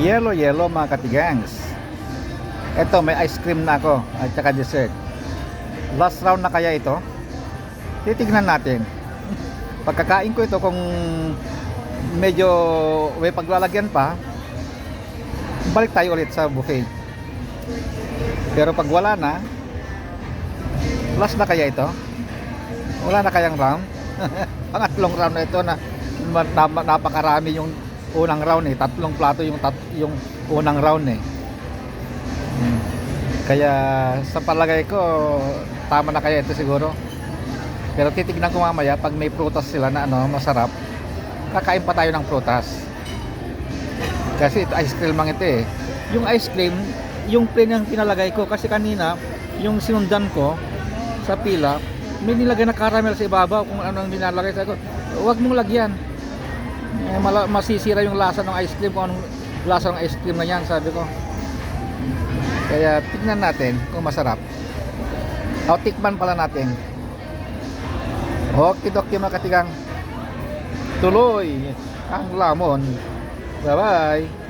Yellow yellow mga katigangs. Ito may ice cream na ako at saka dessert. Last round na kaya ito? Titignan natin. Pagkakain ko ito kung medyo may paglalagyan pa, balik tayo ulit sa buffet. Pero pag wala na, last na kaya ito? Wala na kayang round? Pangatlong round na ito na napakarami yung unang round eh. Tatlong plato yung tat, yung unang round eh. Hmm. Kaya sa palagay ko, tama na kaya ito siguro. Pero titignan ko mamaya pag may prutas sila na ano, masarap. Kakain pa tayo ng prutas. Kasi ito ice cream lang ito eh. Yung ice cream, yung plain ang pinalagay ko kasi kanina yung sinundan ko sa pila, may nilagay na caramel sa ibabaw kung ano ang nilalagay sa ko. Huwag mong lagyan. Eh, masisira yung lasa ng ice cream kung anong lasa ng ice cream na yan, sabi ko. Kaya tignan natin kung masarap. O, tikman pala natin. Okay, dokti mga katigang. Tuloy ang lamon. Bye-bye.